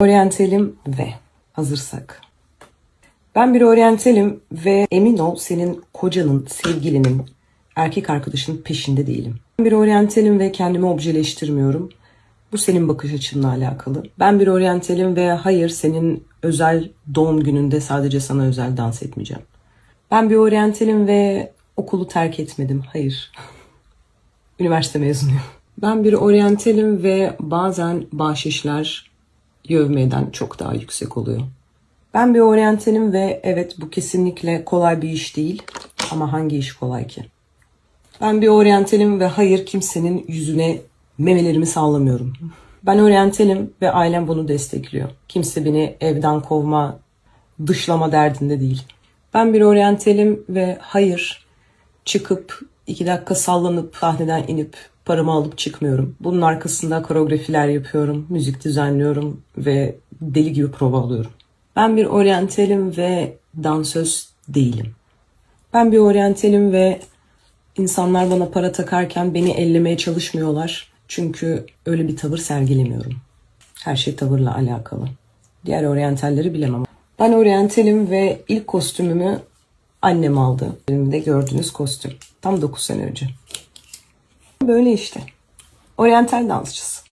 Oryantalim ve hazırsak. Ben bir oryantalim ve emin ol senin kocanın, sevgilinin, erkek arkadaşının peşinde değilim. Ben bir oryantalim ve kendimi objeleştirmiyorum. Bu senin bakış açınla alakalı. Ben bir oryantalim ve hayır senin özel doğum gününde sadece sana özel dans etmeyeceğim. Ben bir oryantalim ve okulu terk etmedim. Hayır. Üniversite mezunuyum. Ben bir oryantalim ve bazen bahşişler yövmeden çok daha yüksek oluyor. Ben bir oryantalim ve evet bu kesinlikle kolay bir iş değil. Ama hangi iş kolay ki? Ben bir oryantalim ve hayır kimsenin yüzüne memelerimi sallamıyorum. Ben oryantalim ve ailem bunu destekliyor. Kimse beni evden kovma, dışlama derdinde değil. Ben bir oryantalim ve hayır çıkıp iki dakika sallanıp sahneden inip paramı alıp çıkmıyorum. Bunun arkasında koreografiler yapıyorum, müzik düzenliyorum ve deli gibi prova alıyorum. Ben bir oryantalim ve dansöz değilim. Ben bir oryantalim ve insanlar bana para takarken beni ellemeye çalışmıyorlar. Çünkü öyle bir tavır sergilemiyorum. Her şey tavırla alakalı. Diğer oryantalleri bilemem. Ben oryantalim ve ilk kostümümü annem aldı. Elimde gördüğünüz kostüm. Tam 9 sene önce. Böyle işte. Oryantal dansçısı.